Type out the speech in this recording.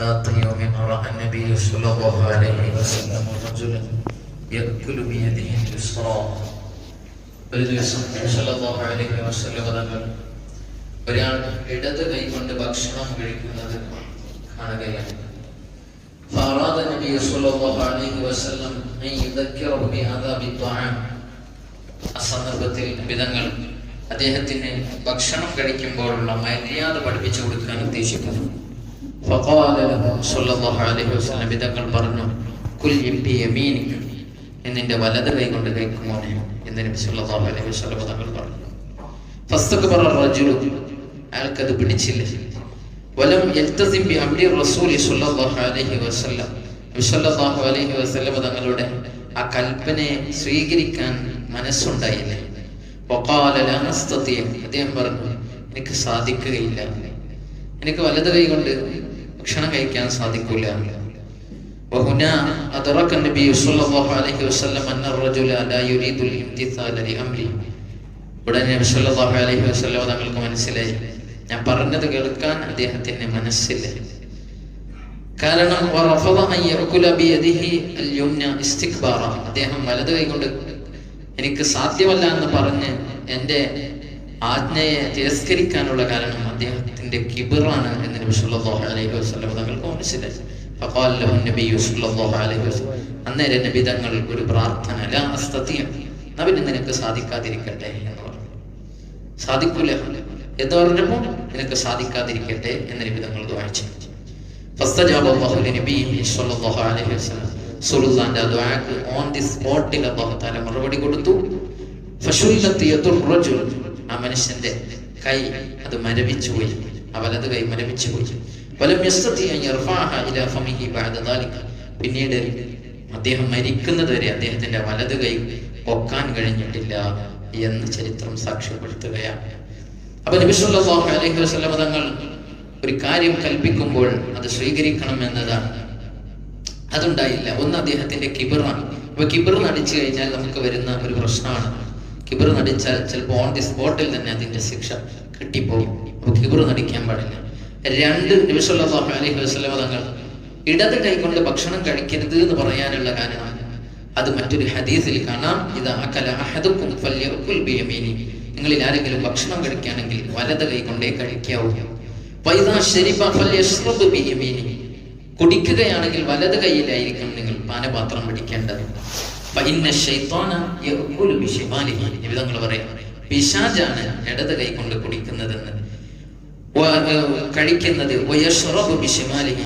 ذات يوم رأى النبي صلى الله عليه وسلم رجلا يأكل بيده اليسرى ഒരു ദിവസം സല്ലല്ലാഹു അലൈഹി വസല്ലം തങ്ങൾ ഒരാൾ ഇടത് കൈ കൊണ്ട് ഭക്ഷണം കഴിക്കുന്നത് കാണുകയാണ് فأراد النبي صلى الله عليه وسلم أن يذكره بآداب الطعام ആ സന്ദർഭത്തിൽ വിധങ്ങൾ അദ്ദേഹത്തിന് ഭക്ഷണം കഴിക്കുമ്പോഴുള്ള മര്യാദ പഠിപ്പിച്ചു കൊടുക്കാൻ ഉദ്ദേശിക്കുന്നു അലൈഹി വസല്ലം വിധങ്ങൾ പറഞ്ഞു കുൽ എന്നിന്റെ വലത് കൈ കൊണ്ട് കൈക്കുമോനെ എന്ന് നബി സല്ലല്ലാഹു അലൈഹി വസല്ലം തങ്ങൾ പറഞ്ഞു. ഫസ്തക്ബറ റജുലു. അയാൾക്കത് പിടിച്ചില്ല. വലം യൽതസിം ബി അംരി റസൂലി സല്ലല്ലാഹു അലൈഹി വസല്ലം. നബി സല്ലല്ലാഹു അലൈഹി വസല്ലം തങ്ങളുടെ ആ കൽപ്പനയെ സ്വീകരിക്കാൻ മനസ്സുണ്ടായില്ല. വഖാല ലാ അദ്ദേഹം പറഞ്ഞു എനിക്ക് സാധിക്കുകയില്ല. എനിക്ക് വലത് കൈ കൊണ്ട് ഭക്ഷണം കഴിക്കാൻ സാധിക്കില്ല وهنا أدرك النبي صلى الله عليه وسلم أن الرجل لا يريد الامتثال لأمره ഉടനെ നബി സല്ലല്ലാഹു അലൈഹി വസല്ലം തങ്ങൾക്ക് മനസ്സിലായി ഞാൻ പറഞ്ഞത് കേൾക്കാൻ അദ്ദേഹത്തിന് മനസ്സില്ല കാരണം വറഫദ അൻ യഅകുല ബിയദിഹി അൽ-യുംന ഇസ്തിക്ബാറ അദ്ദേഹം വലത് കൈകൊണ്ട് എനിക്ക് സാധ്യമല്ല എന്ന് പറഞ്ഞ് എൻ്റെ ആജ്ഞയെ തിരസ്കരിക്കാനുള്ള കാരണം അദ്ദേഹത്തിന്റെ കിബിറാണ് എന്ന് നബി സല്ലല്ലാഹു അലൈഹി വസല്ലം തങ്ങൾക്ക് മനസ്സിലായി ഫഖാല ലഹു നബിയു സല്ലല്ലാഹു അലൈഹി വസല്ലം. അന്നേരം നബി തങ്ങൾ ഒരു പ്രാർത്ഥന നിനക്ക് സാധിക്കാതിരിക്കട്ടെ എന്ന് പറഞ്ഞു. സാധിക്കൂല? എന്ന് പറഞ്ഞപ്പോ നിനക്ക് സാധിക്കാതിരിക്കട്ടെ എന്ന് നബി തങ്ങൾ വസല്ലം. റസൂലുള്ളാഹിന്റെ ദുആക്ക് ഓൺ ദി സ്പോട്ടിൽ അല്ലാഹു തആല മറുപടി കൊടുത്തു. ഫശുല്ലത്ത് യദുർ റജുൽ. ആ മനുഷ്യന്റെ കൈ അത് മരവിച്ചു പോയി. ആ വലത് കൈ മരവിച്ചു പോയി. പിന്നീട് അദ്ദേഹം മരിക്കുന്നത് വരെ അദ്ദേഹത്തിന്റെ വലത് കൈ പൊക്കാൻ കഴിഞ്ഞിട്ടില്ല എന്ന് ചരിത്രം സാക്ഷ്യപ്പെടുത്തുകയാണ്. അപ്പൊ നബി അലൈഹി വസല്ലം തങ്ങൾ ഒരു കാര്യം കൽപ്പിക്കുമ്പോൾ അത് സ്വീകരിക്കണം എന്നതാണ്. അതുണ്ടായില്ല. ഒന്ന് അദ്ദേഹത്തിന്റെ കിബിറാണ്. അപ്പൊ കിബിർ നടിച്ചു കഴിഞ്ഞാൽ നമുക്ക് വരുന്ന ഒരു പ്രശ്നമാണ്. കിബിർ നടിച്ചാൽ ചിലപ്പോൾ ഓൺ ദി സ്പോട്ടിൽ തന്നെ അതിന്റെ ശിക്ഷ കിട്ടിപ്പോകും. അപ്പൊ കിബർ നടിക്കാൻ പാടില്ല. രണ്ട് സല്ലല്ലാഹു അലൈഹി വസല്ലം തങ്ങൾ ഇടത് കൈകൊണ്ട് ഭക്ഷണം കഴിക്കരുത് എന്ന് പറയാനുള്ള കാരണം അത് മറ്റൊരു ഹദീസിൽ കാണാം. ഇത് ബിയമീനി. നിങ്ങളിൽ ആരെങ്കിലും ഭക്ഷണം കഴിക്കുകയാണെങ്കിൽ വലത് കൈ കൊണ്ടേ കഴിക്കാവൂ. കുടിക്കുകയാണെങ്കിൽ വലത് കൈയിലായിരിക്കും നിങ്ങൾ പാനപാത്രം പിടിക്കേണ്ടത് പറയാം. പിശാജാണ് ഇടത് കൈ കൊണ്ട് കുടിക്കുന്നതെന്ന്. കഴിക്കുന്നത്.